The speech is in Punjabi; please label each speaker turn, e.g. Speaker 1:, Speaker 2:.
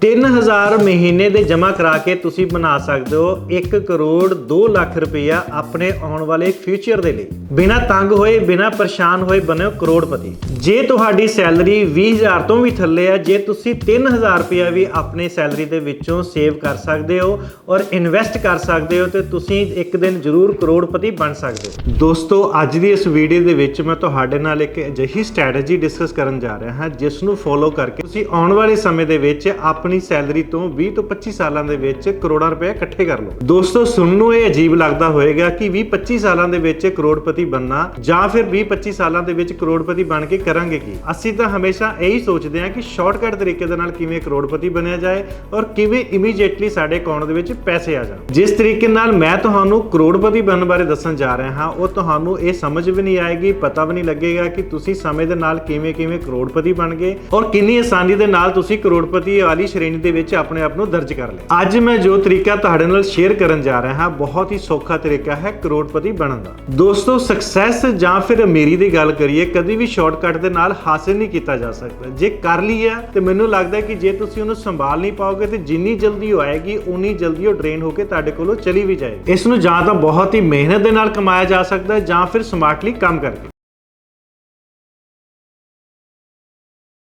Speaker 1: 3000 ਮਹੀਨੇ ਦੇ ਜਮ੍ਹਾਂ ਕਰਾ ਕੇ ਤੁਸੀਂ ਬਣਾ ਸਕਦੇ ਹੋ 1 ਕਰੋੜ 2 ਲੱਖ ਰੁਪਇਆ ਆਪਣੇ ਆਉਣ ਵਾਲੇ ਫਿਊਚਰ ਦੇ ਲਈ। ਬਿਨਾ ਤੰਗ ਹੋਏ, ਬਿਨਾ ਪਰੇਸ਼ਾਨ ਹੋਏ ਬਣਿਓ ਕਰੋੜਪਤੀ। ਜੇ ਤੁਹਾਡੀ ਸੈਲਰੀ 20000 ਤੋਂ ਵੀ ਥੱਲੇ ਹੈ ਜੇ ਤੁਸੀਂ 3000 ਰੁਪਇਆ ਵੀ ਆਪਣੇ ਸੈਲਰੀ ਦੇ ਵਿੱਚੋਂ ਸੇਵ ਕਰ ਸਕਦੇ ਹੋ ਔਰ ਇਨਵੈਸਟ ਕਰ ਸਕਦੇ ਹੋ, ਤੇ ਤੁਸੀਂ ਇੱਕ ਦਿਨ ਜ਼ਰੂਰ ਕਰੋੜਪਤੀ ਬਣ ਸਕਦੇ ਹੋ। ਦੋਸਤੋ, ਅੱਜ ਦੀ ਇਸ ਵੀਡੀਓ ਦੇ ਵਿੱਚ ਮੈਂ ਤੁਹਾਡੇ ਨਾਲ ਇੱਕ ਅਜਿਹੀ ਸਟ੍ਰੈਟਜੀ ਡਿਸਕਸ ਕਰਨ ਜਾ ਰਿਹਾ ਹਾਂ, ਜਿਸ ਨੂੰ ਫੋਲੋ ਕਰਕੇ ਤੁਸੀਂ ਆਉਣ ਵਾਲੇ ਸਮੇਂ ਦੇ ਵਿੱਚ ਆਪ ਆਪਣੀ ਸੈਲਰੀ ਤੋਂ 20 ਤੋਂ 25 ਸਾਲਾਂ ਦੇ ਵਿੱਚ ਕਰੋੜਾਂ ਰੁਪਏ ਇਕੱਠੇ ਕਰ ਲਓ। ਦੋਸਤੋ, ਸੁਣਨ ਨੂੰ ਇਹ ਅਜੀਬ ਲੱਗਦਾ ਹੋਵੇਗਾ ਕਿ 20 25 ਸਾਲਾਂ ਦੇ ਵਿੱਚ ਕਰੋੜਪਤੀ ਬਣਨਾ ਜਾਂ ਫਿਰ 20 25 ਸਾਲਾਂ ਦੇ ਵਿੱਚ ਕਰੋੜਪਤੀ ਬਣ ਕੇ ਕਰਾਂਗੇ ਕੀ? ਅਸੀਂ ਤਾਂ ਹਮੇਸ਼ਾ ਇਹੀ ਸੋਚਦੇ ਹਾਂ ਕਿ ਸ਼ਾਰਟਕਟ ਤਰੀਕੇ ਦੇ ਨਾਲ ਕਿਵੇਂ ਕਰੋੜਪਤੀ ਬਣਿਆ ਜਾਏ ਔਰ ਕਿਵੇਂ ਇਮੀਡੀਏਟਲੀ ਸਾਡੇ ਅਕਾਊਂਟ ਦੇ ਵਿੱਚ ਪੈਸੇ ਆ ਜਾਣ। ਜਿਸ ਤਰੀਕੇ ਨਾਲ ਮੈਂ ਤੁਹਾਨੂੰ ਕਰੋੜਪਤੀ ਬਣਨ ਬਾਰੇ ਦੱਸਣ ਜਾ ਰਿਹਾ ਹਾਂ, ਉਹ ਤੁਹਾਨੂੰ ਇਹ ਸਮਝ ਵੀ ਨਹੀਂ ਆਏਗੀ, ਪਤਾ ਵੀ ਨਹੀਂ ਲੱਗੇਗਾ ਕਿ ਤੁਸੀਂ ਸਮੇਂ ਦੇ ਨਾਲ ਕਿਵੇਂ ਕਿਵੇਂ ਕਰੋੜਪਤੀ ਬਣ ਗਏ ਔਰ ਕਿੰਨੀ ਆਸਾਨੀ ਦੇ ਨਾਲ ਤੁਸੀਂ ਕਰੋੜਪਤੀ ਵਾਲੀ ਸ਼੍ਰੇਣੀ ਦੇ ਵਿੱਚ ਆਪਣੇ ਆਪ ਨੂੰ ਦਰਜ ਕਰ ਲਿਆ। ਅੱਜ ਮੈਂ ਜੋ ਤਰੀਕਾ ਤੁਹਾਡੇ ਨਾਲ ਸ਼ੇਅਰ ਕਰਨ ਜਾ ਰਿਹਾ ਹਾਂ, ਬਹੁਤ ਹੀ ਸੌਖਾ ਤਰੀਕਾ ਹੈ ਕਰੋੜਪਤੀ ਬਣਨ ਦਾ। ਦੋਸਤੋ ਸਕਸੈਸ ਜਾਂ ਫਿਰ ਅਮੀਰੀ ਦੀ ਗੱਲ ਕਰੀਏ, ਕਦੀ ਵੀ ਸ਼ਾਰਟਕਟ ਦੇ ਨਾਲ ਹਾਸਿਲ ਨਹੀਂ ਕੀਤਾ ਜਾ ਸਕਦਾ। ਜੇ ਕਰ ਲਈ ਹੈ, ਤੇ ਮੈਨੂੰ ਲੱਗਦਾ ਕਿ ਜੇ ਤੁਸੀਂ ਉਹਨੂੰ ਸੰਭਾਲ ਨਹੀਂ ਪਾਓਗੇ, ਤੇ ਜਿੰਨੀ ਜਲਦੀ ਉਹ ਆਏਗੀ, ਉਨੀ ਜਲਦੀ ਉਹ ਡਰੇਨ ਹੋ ਕੇ ਤੁਹਾਡੇ ਕੋਲੋਂ ਚਲੀ ਵੀ ਜਾਏਗੀ। ਇਸ ਨੂੰ ਜਾਂ ਤਾਂ ਬਹੁਤ ਹੀ ਮਿਹਨਤ ਦੇ ਨਾਲ ਕਮਾਇਆ ਜਾ ਸਕਦਾ ਜਾਂ ਫਿਰ ਸਮਾਰਟਲੀ ਕੰਮ ਕਰਕੇ।